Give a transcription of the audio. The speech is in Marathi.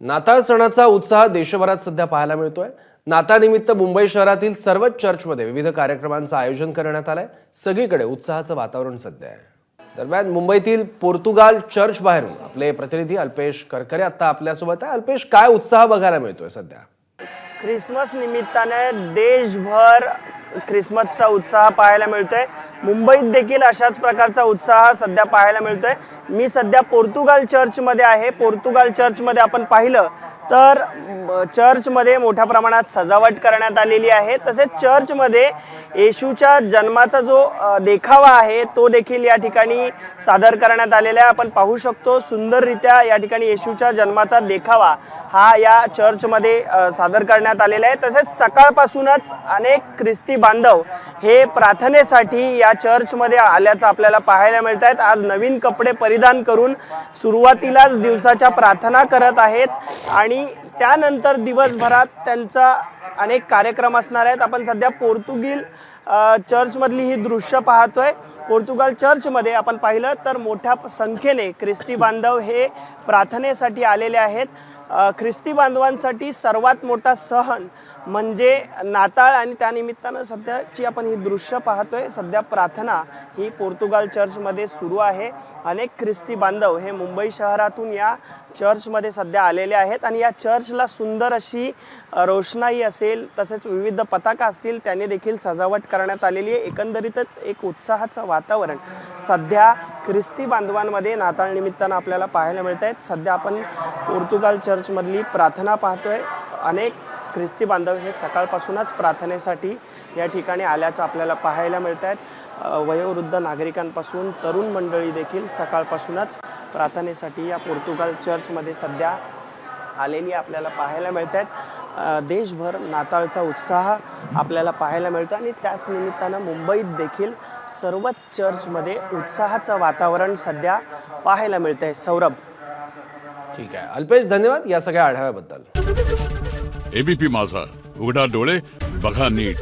नाताळ सणाचा उत्साह देशभरात सध्या पाहायला मिळतोय. नाताळनिमित्त मुंबई शहरातील सर्वच चर्चमध्ये विविध कार्यक्रमांचं आयोजन करण्यात आलंय. सगळीकडे उत्साहाचं वातावरण सध्या आहे. दरम्यान मुंबईतील पोर्तुगाल चर्च बाहेरून आपले प्रतिनिधी अल्पेश करकरे आता आपल्यासोबत आहे. अल्पेश काय उत्साह बघायला मिळतोय सध्या? ख्रिसमस निमित्ताने देशभर ख्रिसमसचा उत्साह पाहायला मिळतोय. मुंबईत देखील अशाच प्रकारचा उत्साह सध्या पाहायला मिळतोय. मी सध्या पोर्तुगाल चर्चमध्ये आहे. पोर्तुगाल चर्चमध्ये आपण पाहिलं तर चर्चमध्ये मोठ्या प्रमाणात सजावट करण्यात आलेली आहे. तसेच चर्चमध्ये येशूच्या जन्माचा जो देखावा आहे तो देखील या ठिकाणी सादर करण्यात आलेला आहे. आपण पाहू शकतो सुंदररित्या या ठिकाणी येशूच्या जन्माचा देखावा हा या चर्चमध्ये सादर करण्यात आलेला आहे. तसेच सकाळपासूनच अनेक ख्रिस्ती बांधव हे प्रार्थनेसाठी या चर्चमध्ये आल्याचं आपल्याला पाहायला मिळत आहेत आज नवीन कपडे परिधान करून सुरुवातीलाच दिवसाच्या प्रार्थना करत आहेत. आणि आणि त्यानंतर दिवसभरात त्यांचा अनेक कार्यक्रम असणार आहेत. आपण सध्या पोर्तुगील चर्चमधली ही दृश्य पाहतोय. पोर्तुगाल चर्चमध्ये आपण पाहिलं तर मोठ्या संख्येने ख्रिस्ती बांधव हे प्रार्थनेसाठी आलेले आहेत. ख्रिस्ती बांधवांसाठी सर्वात मोठा सहन म्हणजे नाताळ आणि त्यानिमित्तानं सध्याची आपण ही दृश्य पाहतोय. सध्या प्रार्थना ही पोर्तुगाल चर्चमध्ये सुरू आहे. अनेक ख्रिस्ती बांधव हे मुंबई शहरातून या चर्चमध्ये सध्या आलेले आहेत आणि या चर्चला सुंदर अशी रोषणाई असेल तसेच विविध पताका असतील त्याने देखील सजावट करण्यात आलेली आहे. एकंदरीतच एक उत्साहाचं वातावरण. सध्या ख्रिस्ती बांधवांमध्ये नाताळ निमित्तानं आपल्याला पाहायला मिळत आहेत सध्या आपण पोर्तुगाल चर्चमधली प्रार्थना पाहतोय. अनेक ख्रिस्ती बांधव हे सकाळपासूनच प्रार्थनेसाठी या ठिकाणी आल्याचं आपल्याला पाहायला मिळत आहेत वयोवृद्ध नागरिकांपासून तरुण मंडळी देखील सकाळपासूनच प्रार्थनेसाठी या पोर्तुगाल चर्चमध्ये सध्या आलेली आपल्याला पाहायला मिळत आहेत देशभर नाताळचा उत्साह आपल्याला पाहायला मिळतो आणि त्याच निमित्तानं मुंबईत देखील सर्वच चर्चमध्ये उत्साहाचं वातावरण सध्या पाहायला मिळतं आहे सौरभ. ठीक आहे. अल्पेश धन्यवाद या सगळ्या आढाव्याबद्दल. एबीपी माझा. उघडा डोळे बघा नीट.